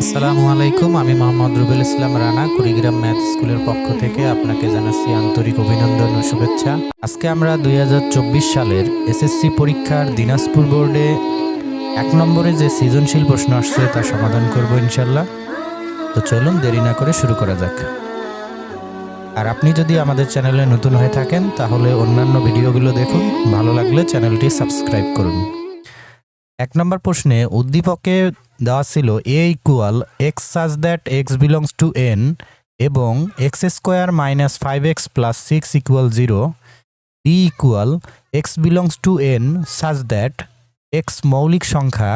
আসসালামু আলাইকুম, আমি মোহাম্মদ রুবেল ইসলাম রানা, কুড়িগ্রাম ম্যাথ স্কুলের পক্ষ থেকে আপনাকে জানাচ্ছি আন্তরিক অভিনন্দন ও শুভেচ্ছা। আজকে আমরা দুই হাজার চব্বিশ সালের এসএসসি পরীক্ষার দিনাজপুর বোর্ডে এক নম্বরে যে সৃজনশীল প্রশ্ন আসছে তা সমাধান করব ইনশাল্লাহ। তো চলুন দেরি না করে শুরু করা যাক। আর আপনি যদি আমাদের চ্যানেলে নতুন হয়ে থাকেন, তাহলে অন্যান্য ভিডিওগুলো দেখুন। ভালো লাগলে চ্যানেলটি সাবস্ক্রাইব করুন। এক নম্বর প্রশ্নে উদ্দীপকে দেওয়া ছিল A equal X such that X belongs to N এবং X square minus five X plus six equal zero B equal X belongs to N such that X মৌলিক সংখ্যা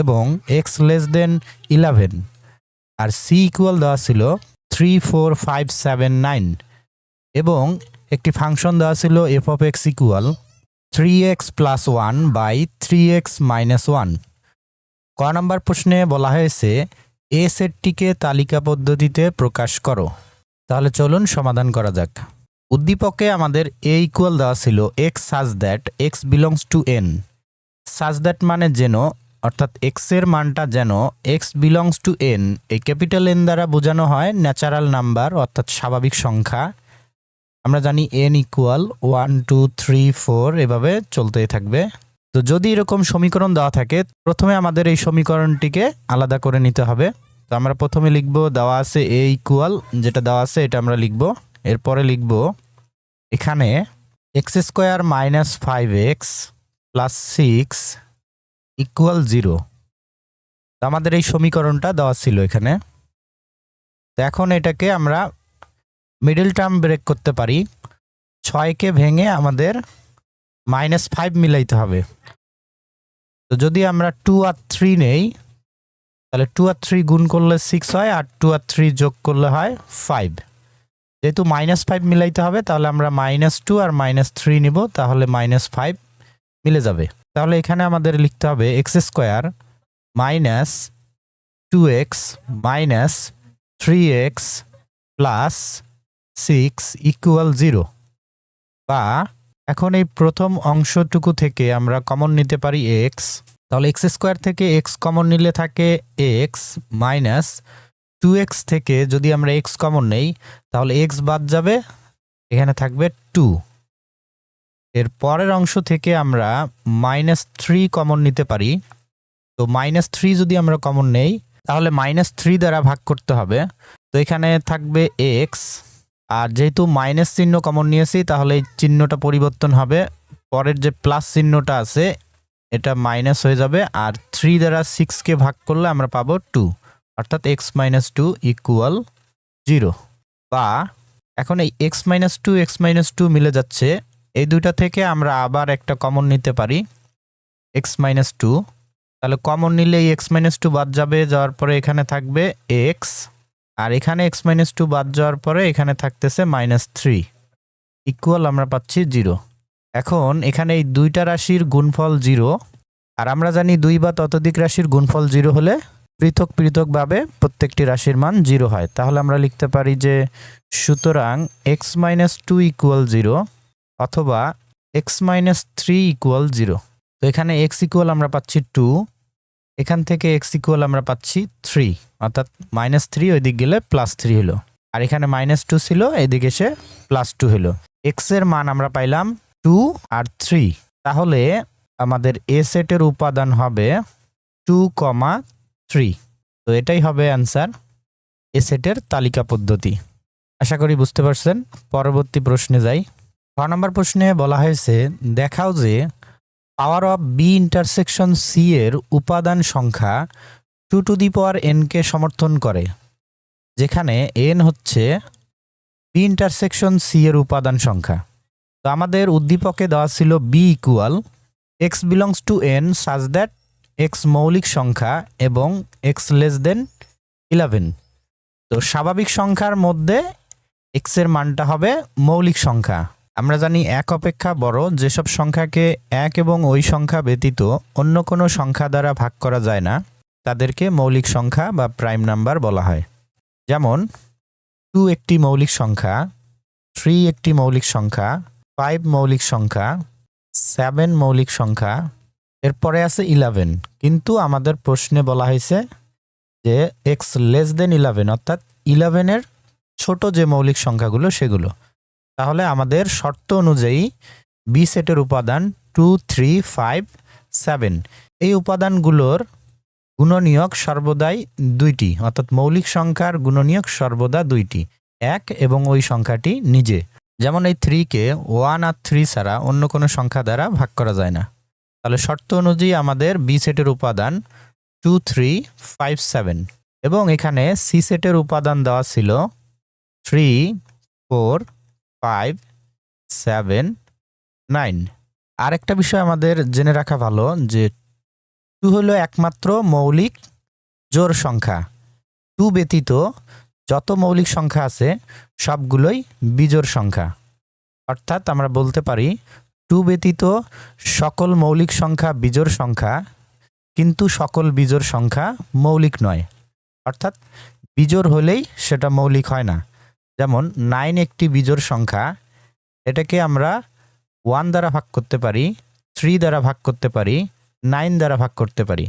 এবং এক্স লেস দেন ইলেভেন আর C equal দেওয়া ছিল three four five seven nine এবং একটি function দেওয়া ছিল F of X equal three X plus one by three X minus one ক নম্বর প্রশ্নে বলা হয়েছে, এ সেটটিকে তালিকা পদ্ধতিতে প্রকাশ করো। তাহলে চলুন সমাধান করা যাক। উদ্দীপকে আমাদের এ ইকুয়াল দেওয়া ছিল X such that X belongs to N such that মানে যেন অর্থাৎ এক্সের মানটা যেন এক্স বিলংস টু এন এই ক্যাপিটাল এন দ্বারা বোঝানো হয় ন্যাচারাল নাম্বার অর্থাৎ স্বাভাবিক সংখ্যা। আমরা জানি N equal one two three four এভাবে চলতেই থাকবে। তো যদি এরকম সমীকরণ দেওয়া থাকে, প্রথমে আমাদের এই সমীকরণটিকে আলাদা করে নিতে হবে। তো আমরা প্রথমে লিখব, দেওয়া আছে এ ইকুয়াল যেটা দেওয়া আছে এটা আমরা লিখব। এরপরে লিখব, এখানে X square minus five X plus six equal zero তো আমাদের এই সমীকরণটা দেওয়া ছিল এখানে। তো এখন এটাকে আমরা মিডল টার্ম ব্রেক করতে পারি। ছয়কে ভেঙে আমাদের মাইনাস ফাইভ মিলাইতে হবে। তো যদি আমরা টু আর থ্রি নেই, তাহলে টু আর থ্রি গুণ করলে সিক্স হয় আর টু আর থ্রি যোগ করলে হয় ফাইভ যেহেতু মাইনাস ফাইভ মিলাইতে হবে, তাহলে আমরা মাইনাস টু আর মাইনাস থ্রি নিব, তাহলে মাইনাস ফাইভ মিলে যাবে। তাহলে এখানে আমাদের লিখতে হবে X square minus two X minus three X plus six equal zero. বা এখন এই প্রথম অংশটুকু থেকে আমরা কমন নিতে পারি এক্স। তাহলে এক্স স্কোয়ার থেকে এক্স কমন নিলে থাকে এক্স মাইনাস টু এক্স থেকে যদি আমরা এক্স কমন নেই, তাহলে এক্স বাদ যাবে, এখানে থাকবে টু। এর পরের অংশ থেকে আমরা মাইনাস থ্রি কমন নিতে পারি। তো মাইনাস থ্রি যদি আমরা কমন নেই, তাহলে মাইনাস থ্রি দ্বারা ভাগ করতে হবে। তো এখানে থাকবে এক্স আর যেহেতু মাইনাস চিহ্ন কমন নিয়েছি, তাহলে এই চিহ্নটা পরিবর্তন হবে। পরের যে প্লাস চিহ্নটা আছে, এটা মাইনাস হয়ে যাবে। আর থ্রি দ্বারা সিক্সকে ভাগ করলে আমরা পাবো টু অর্থাৎ X minus two equal zero বা এখন এই X minus two X minus two মিলে যাচ্ছে। এই দুইটা থেকে আমরা আবার একটা কমন নিতে পারি এক্স মাইনাস টু তাহলে কমন নিলে এই এক্স মাইনাস টু বাদ যাবে, যাওয়ার পরে এখানে থাকবে এক্স আর এখানে এক্স মাইনাস টু বাদ যাওয়ার পরে এখানে থাকতেছে মাইনাস থ্রি ইকুয়াল আমরা পাচ্ছি জিরো এখন এখানে এই দুইটা রাশির গুণফল জিরো আর আমরা জানি দুই বা ততোধিক রাশির গুণফল জিরো হলে পৃথক পৃথকভাবে প্রত্যেকটি রাশির মান জিরো হয়। তাহলে আমরা লিখতে পারি যে সুতরাং X minus two equal zero অথবা X minus three equal zero তো এখানে এক্স ইকুয়াল আমরা পাচ্ছি টু এখান থেকে এক্স ইকুয়াল আমরা পাচ্ছি থ্রি অর্থাৎ মাইনাস থ্রি ওই দিক গেলে প্লাস থ্রি হলো। আর এখানে মাইনাস টু ছিল, এদিকে এসে প্লাস টু হলো। এক্সের মান আমরা পাইলাম টু আর থ্রি তাহলে আমাদের এ সেটের উপাদান হবে টু কমা থ্রি তো এটাই হবে অ্যান্সার এ সেটের তালিকা পদ্ধতি। আশা করি বুঝতে পারছেন। পরবর্তী প্রশ্নে যাই। ছ নম্বর প্রশ্নে বলা হয়েছে, দেখাও যে power of B intersection C এর উপাদান সংখ্যা two to the power NK সমর্থন করে, যেখানে এন হচ্ছে বি ইন্টারসেকশন সি এর উপাদান সংখ্যা। তো আমাদের উদ্দীপকে দেওয়া ছিল B equal X belongs to N such that X মৌলিক সংখ্যা এবং এক্স লেস দেন ইলেভেন তো স্বাভাবিক সংখ্যার মধ্যে এক্সের মানটা হবে মৌলিক সংখ্যা। আমরা জানি এক অপেক্ষা বড়, যেসব সংখ্যাকে এক এবং ওই সংখ্যা ব্যতীত অন্য কোনো সংখ্যা দ্বারা ভাগ করা যায় না, তাদেরকে মৌলিক সংখ্যা বা প্রাইম নাম্বার বলা হয়। যেমন, টু একটি মৌলিক সংখ্যা, থ্রি একটি মৌলিক সংখ্যা, ফাইভ মৌলিক সংখ্যা, সেভেন মৌলিক সংখ্যা, এরপরে আছে ইলেভেন। কিন্তু আমাদের প্রশ্নে বলা হয়েছে যে এক্স লেস দেন ইলেভেন, অর্থাৎ ইলেভেনের ছোট যে মৌলিক সংখ্যাগুলো সেগুলো। তাহলে আমাদের শর্ত অনুযায়ী বি সেটের উপাদান টু থ্রি ফাইভ সেভেন এই উপাদানগুলোর গুণনীয়ক সর্বদাই দুইটি, অর্থাৎ মৌলিক সংখ্যার গুণনীয়ক সর্বদা দুইটি, এক এবং ওই সংখ্যাটি নিজে। যেমন এই থ্রিকে ওয়ান আর থ্রি ছাড়া অন্য কোনো সংখ্যা দ্বারা ভাগ করা যায় না। তাহলে শর্ত অনুযায়ী আমাদের বি সেটের উপাদান টু থ্রি ফাইভ সেভেন এবং এখানে সি সেটের উপাদান দেওয়া ছিল three four five seven nine আরেকটা বিষয় আমাদের জেনে রাখা ভালো যে টু হলো একমাত্র মৌলিক জোর সংখ্যা। টু ব্যতীত যত মৌলিক সংখ্যা আছে, সবগুলোই বিজোড় সংখ্যা। অর্থাৎ আমরা বলতে পারি টু ব্যতীত সকল মৌলিক সংখ্যা বিজোড় সংখ্যা, কিন্তু সকল বিজোড় সংখ্যা মৌলিক নয়। অর্থাৎ বিজোড় হলেই সেটা মৌলিক হয় না। যেমন নাইন একটি বিজোড় সংখ্যা, এটাকে আমরা ওয়ান দ্বারা ভাগ করতে পারি, থ্রি দ্বারা ভাগ করতে পারি, নাইন দ্বারা ভাগ করতে পারি।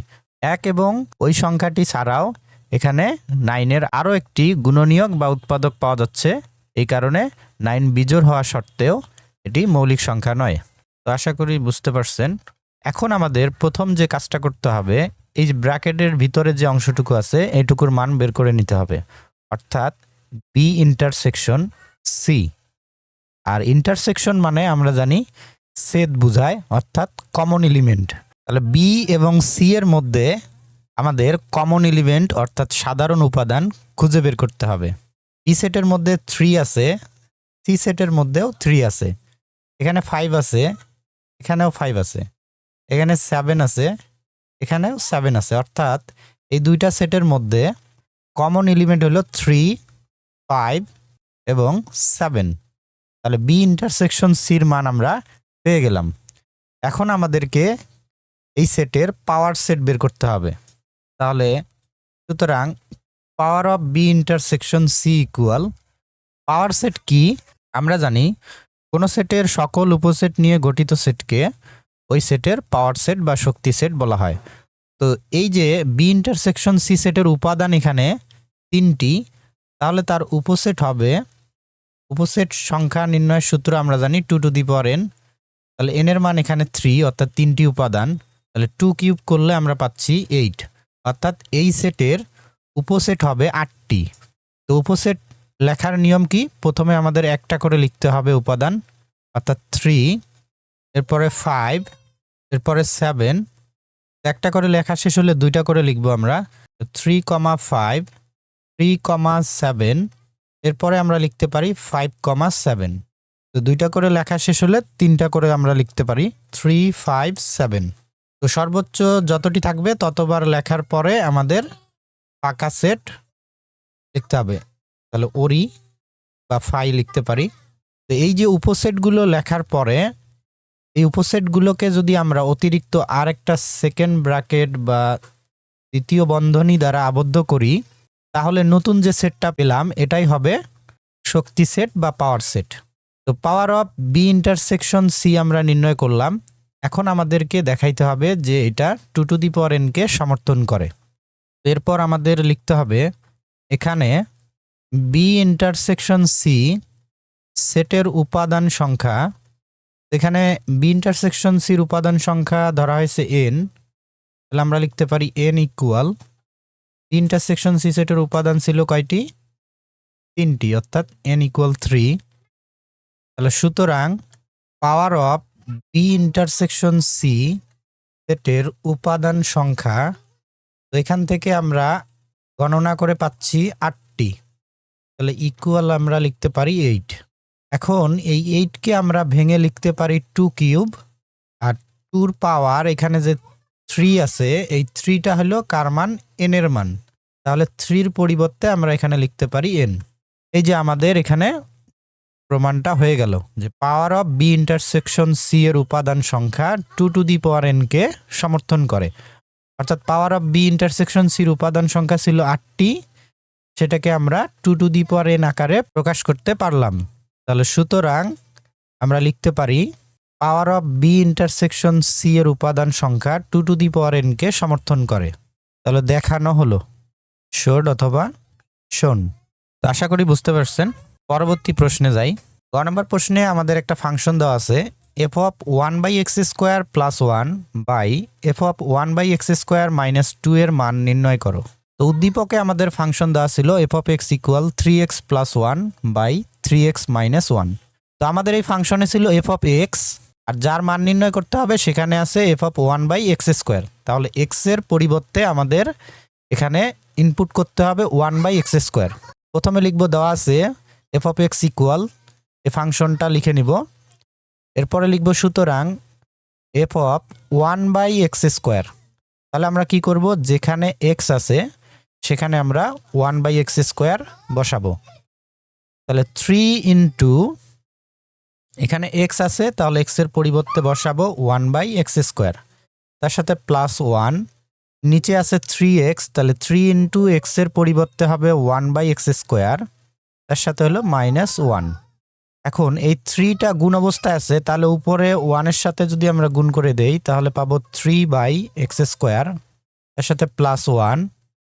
এক এবং ওই সংখ্যাটি ছাড়াও এখানে নাইনের আরও একটি গুণনীয়ক বা উৎপাদক পাওয়া যাচ্ছে, এই কারণে নাইন বিজোড় হওয়া সত্ত্বেও এটি মৌলিক সংখ্যা নয়। তো আশা করি বুঝতে পারছেন। এখন আমাদের প্রথম যে কাজটা করতে হবে, এই ব্র্যাকেটের ভিতরে যে অংশটুকু আছে এইটুকুর মান বের করে নিতে হবে। অর্থাৎ বি ইন্টারসেকশন সি আর ইন্টারসেকশন মানে আমরা জানি সেদ বুঝায়, অর্থাৎ কমন এলিমেন্ট তাহলে বি এবং সি এর মধ্যে আমাদের কমন এলিমেন্ট অর্থাৎ সাধারণ উপাদান, খুঁজে বের করতে হবে। বি সেটের মধ্যে থ্রি আছে সি সেটের মধ্যেও থ্রি আছে। এখানে ফাইভ আছে, এখানেও ফাইভ আছে। এখানে সেভেন আছে, এখানেও সেভেন আছে। অর্থাৎ এই দুইটা সেটের মধ্যে কমন এলিমেন্ট হলো থ্রি ফাইভ এবং সেভেন তাহলে বি ইন্টারসেকশন সির মান আমরা পেয়ে গেলাম। এখন আমাদেরকে এই সেটের পাওয়ার সেট বের করতে হবে। তাহলে সুতরাং power of B intersection C equal power set কি? আমরা জানি কোনো সেটের সকল উপসেট নিয়ে গঠিত সেটকে ওই সেটের পাওয়ার সেট বা শক্তি সেট বলা হয়। তো এই যে বি ইন্টারসেকশন সি সেটের উপাদান এখানে তিনটি তাহলে তার উপসেট হবে। উপসেট সংখ্যা নির্ণয়ের সূত্র আমরা জানি two to the power N তাহলে এন এর মান এখানে থ্রি অর্থাৎ তিনটি উপাদান। তাহলে টু কিউব করলে আমরা পাচ্ছি এইট অর্থাৎ এই সেটের উপসেট হবে আটটি। তো উপসেট লেখার নিয়ম কি? প্রথমে আমাদের একটা করে লিখতে হবে উপাদান, অর্থাৎ থ্রি এরপরে ফাইভ এরপরে সেভেন একটা করে লেখা শেষ হলে দুইটা করে লিখব আমরা। Three comma five three comma seven এরপরে আমরা লিখতে পারি ফাইভ কমা সেভেন তো দুইটা করে লেখা শেষ হলে তিনটা করে আমরা লিখতে পারি থ্রি ফাইভ সেভেন তো সর্বোচ্চ যতটি থাকবে ততবার লেখার পরে আমাদের পাকা সেট লিখতে হবে। তাহলে ওরি বা ফাই লিখতে পারি। তো এই যে উপসেটগুলো লেখার পরে, এই উপসেটগুলোকে যদি আমরা অতিরিক্ত আরেকটা সেকেন্ড ব্র্যাকেট বা দ্বিতীয় বন্ধনী দ্বারা আবদ্ধ করি তাহলে নতুন যে সেটটা পেলাম, এটাই হবে শক্তি সেট বা পাওয়ার সেট তো power of B intersection C আমরা নির্ণয় করলাম। এখন আমাদেরকে দেখাইতে হবে যে এটা two to the power NK সমর্থন করে। এরপর আমাদের লিখতে হবে, এখানে বি ইন্টারসেকশন সি সেটের উপাদান সংখ্যা, এখানে বি ইন্টারসেকশন সির উপাদান সংখ্যা ধরা হয়েছে এন তাহলে আমরা লিখতে পারি এন ইকুয়াল ইন্টারসেকশন সি সেটের উপাদান ছিল কয়টি? তিনটি, অর্থাৎ এন ইকুয়াল থ্রি তাহলে সুতরাং power of B intersection C সেটের উপাদান সংখ্যা এখান থেকে আমরা গণনা করে পাচ্ছি আটটি। তাহলে ইকুয়াল আমরা লিখতে পারি এইট এখন এই এইটকে আমরা ভেঙে লিখতে পারি টু কিউব আর টুর পাওয়ার এখানে যে থ্রি আছে, এই থ্রিটা হলো কার মান? এন এর মান। তাহলে থ্রির পরিবর্তে আমরা এখানে লিখতে পারি এন এই যে আমাদের এখানে প্রমাণটা হয়ে গেল যে power of B intersection C এর উপাদান সংখ্যা two to the power NK সমর্থন করে। অর্থাৎ পাওয়ার অফ বি ইন্টারসেকশন সির উপাদান সংখ্যা ছিল আটটি, সেটাকে আমরা two to the power n আকারে প্রকাশ করতে পারলাম। তাহলে সুতরাং আমরা লিখতে পারি power of B intersection C এর উপাদান সংখ্যা two to the power n কে সমর্থন করে। তাহলে দেখানো হলো। শোড অথবা শোন। তো আশা করি বুঝতে পারছেন। পরবর্তী প্রশ্নে যাই। গ নম্বর প্রশ্নে আমাদের একটা ফাংশন দেওয়া আছে f of one by x square plus one by f of one by x square minus two এর মান নির্ণয় করো। তো উদ্দীপকে আমাদের ফাংশন দেওয়া ছিল f of x equal three x plus one by three x minus one তো আমাদের এই ফাংশনে ছিল এফ অফ এক্স আর যার মান নির্ণয় করতে হবে সেখানে আছে f of one by x square তাহলে এক্সের পরিবর্তে আমাদের এখানে ইনপুট করতে হবে ওয়ান বাই এক্স স্কোয়ার প্রথমে লিখব দেওয়া আছে এফ অফ এক্স ইকুয়াল এ ফাংশনটা লিখে নিব। এরপরে লিখব সুতরাং f of one by x square তাহলে আমরা কি করব? যেখানে এক্স আছে, সেখানে আমরা ওয়ান বাই এক্স স্কোয়ার বসাবো। তাহলে থ্রি ইন্টু এখানে এক্স আছে, তাহলে এক্সের পরিবর্তে বসাবো ওয়ান বাই এক্স স্কোয়ার তার সাথে প্লাস ওয়ান নিচে আছে থ্রি এক্স তাহলে থ্রি ইন্টু এক্সের পরিবর্তে হবে ওয়ান বাই এক্স স্কোয়ার তার সাথে হলো মাইনাস ওয়ান এখন এই থ্রিটা গুণ অবস্থায় আছে, তাহলে উপরে ওয়ানের সাথে যদি আমরা গুণ করে দেই, তাহলে পাবো থ্রি বাই এক্স স্কোয়ার তার সাথে প্লাস ওয়ান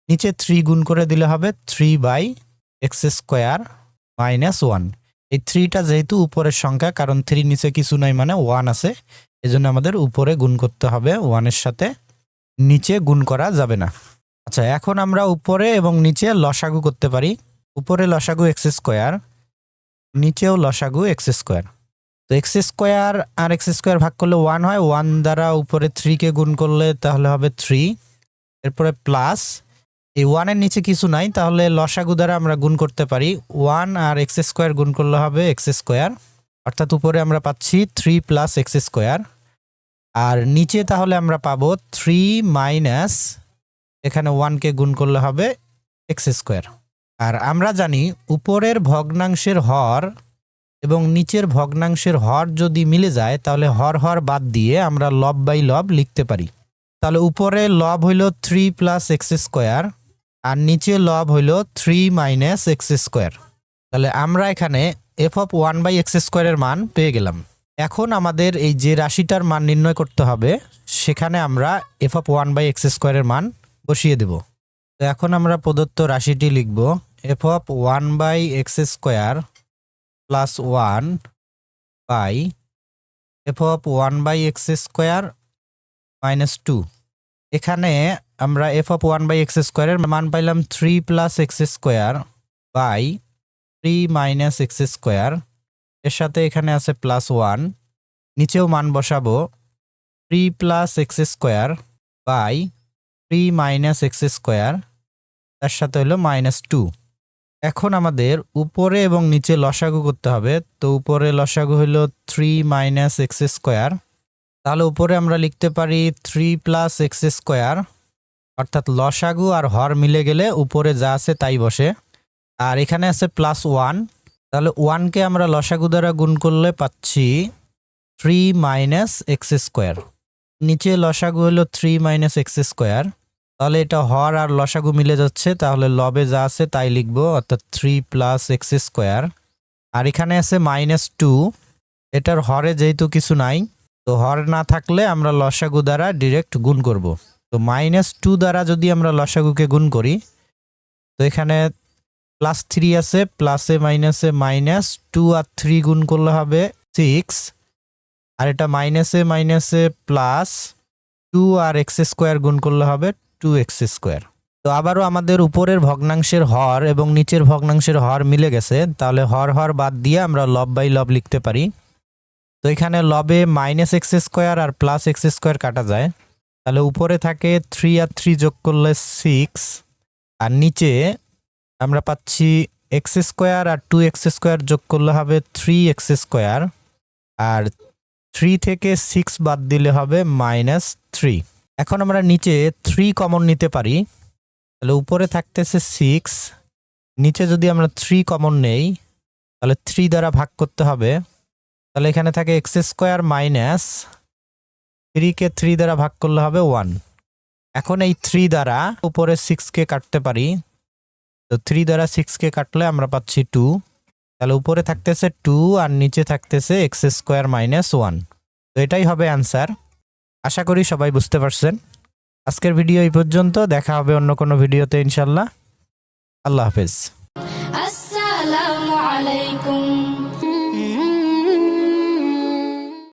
নিচে থ্রি গুণ করে দিলে হবে three by x square minus one এই থ্রিটা যেহেতু উপরের সংখ্যা, কারণ থ্রি নিচে কিছু নাই মানে ওয়ান আছে, এজন্য আমাদের উপরে গুণ করতে হবে, ওয়ানের সাথে নিচে গুণ করা যাবে না। আচ্ছা এখন আমরা উপরে এবং নিচে লসাগু করতে পারি। উপরে লসাগু এক্স স্কোয়ার, নিচেও লসাগু এক্স স্কোয়ার। তো এক্স স্কোয়ার আর এক্স স্কোয়ার ভাগ করলে ওয়ান হয়, ওয়ান দ্বারা উপরে থ্রিকে গুণ করলে তাহলে হবে থ্রি। এরপরে প্লাস এই ওয়ানের নিচে কিছু নাই, তাহলে লসাগু দ্বারা আমরা গুণ করতে পারি। ওয়ান আর এক্স স্কোয়ার গুণ করলে হবে এক্স স্কোয়ার, অর্থাৎ উপরে আমরা পাচ্ছি থ্রি প্লাস এক্স স্কোয়ার। আর নিচে তাহলে আমরা পাবো থ্রি মাইনাস, এখানে ওয়ানকে গুণ করলে হবে এক্স স্কোয়ার। আর আমরা জানি উপরের ভগ্নাংশের হর এবং নিচের ভগ্নাংশের হর যদি মিলে যায়, তাহলে হর হর বাদ দিয়ে আমরা লব বাই লব লিখতে পারি। তাহলে উপরে লব হইল থ্রি প্লাস এক্স স্কোয়ার আর নিচে লব হইল থ্রি মাইনাস এক্স স্কোয়ার তাহলে আমরা এখানে f of one by x স্কোয়ারের মান পেয়ে গেলাম। এখন আমাদের এই যে রাশিটার মান নির্ণয় করতে হবে, সেখানে আমরা f of one by x স্কোয়ারের মান বসিয়ে দেব। তো এখন আমরা প্রদত্ত রাশিটি লিখব f of one by x square plus one by f of one by x square minus two এখানে আমরা f of one by x স্কোয়ারের মান পাইলাম three plus x square by three minus x square এর সাথে এখানে আছে plus one নিচেও মান বসাবো। Three plus x square by three minus x square তার সাথে হলো মাইনাস টু এখন আমাদের উপরে এবং নিচে লসাগু করতে হবে। তো উপরে লসাগু হলো থ্রি মাইনাস এক্স স্কোয়ার তাহলে উপরে আমরা লিখতে পারি থ্রি প্লাস এক্স স্কোয়ার অর্থাৎ লসাগু আর হর মিলে গেলে উপরে যা আছে তাই বসে। আর এখানে আছে প্লাস ওয়ান তাহলে ওয়ানকে আমরা লসাগু দ্বারা গুণ করলে পাচ্ছি থ্রি মাইনাস এক্স স্কোয়ার নিচে লসাগু হলো থ্রি মাইনাস এক্স স্কোয়ার তাহলে এটা হর আর লসাগু মিলে যাচ্ছে, তাহলে লবে যা আছে তাই লিখব, অর্থাৎ থ্রি প্লাস এক্স স্কোয়ার আর এখানে আছে মাইনাস টু এটার হরে যেহেতু কিছু নাই, তো হর না থাকলে আমরা লসাগু দ্বারা ডিরেক্ট গুণ করব। তো মাইনাস টু দ্বারা যদি আমরা লসাগুকে গুণ করি, তো এখানে প্লাস থ্রি আছে প্লাসে মাইনাসে মাইনাস টু আর থ্রি গুণ করলে হবে সিক্স আর এটা মাইনাসে মাইনাসে প্লাস টু আর এক্স স্কোয়ার গুণ করলে হবে টু এক্স স্কোয়ার তো আবারও আমাদের উপরের ভগ্নাংশের হর এবং নিচের ভগ্নাংশের হর মিলে গেছে, তাহলে হর হর বাদ দিয়ে আমরা লব বাই লব লিখতে পারি। তো এখানে লবে মাইনাস এক্স স্কোয়ার আর প্লাস এক্স স্কোয়ার কাটা যায়। তাহলে উপরে থাকে থ্রি আর থ্রি যোগ করলে সিক্স আর নিচে আমরা পাচ্ছি এক্স স্কোয়ার আর টু এক্স স্কোয়ার যোগ করলে হবে থ্রি এক্স স্কোয়ার আর থ্রি থেকে সিক্স বাদ দিলে হবে মাইনাস থ্রি এখন আমরা নিচে থ্রি কমন নিতে পারি, তাহলে উপরে থাকতেছে সিক্স নিচে যদি আমরা থ্রি কমন নেই, তাহলে থ্রি দ্বারা ভাগ করতে হবে, তাহলে এখানে থাকে এক্স স্কোয়ার মাইনাস থ্রিকে থ্রি দ্বারা ভাগ করলে হবে ওয়ান। এখন এই থ্রি দ্বারা উপরে সিক্সকে কাটতে পারি। তো থ্রি দ্বারা সিক্সকে কাটলে আমরা পাচ্ছি টু। তাহলে উপরে থাকতেছে টু আর নিচে থাকতেছে এক্স স্কোয়ার মাইনাস ওয়ান। তো এটাই হবে অ্যান্সার। আশা করি সবাই বুঝতে পারছেন। আজকের ভিডিও এই পর্যন্ত। দেখা হবে অন্য কোনো ভিডিওতে ইনশাল্লাহ আল্লাহ হাফেজ। আসসালামু আলাইকুম।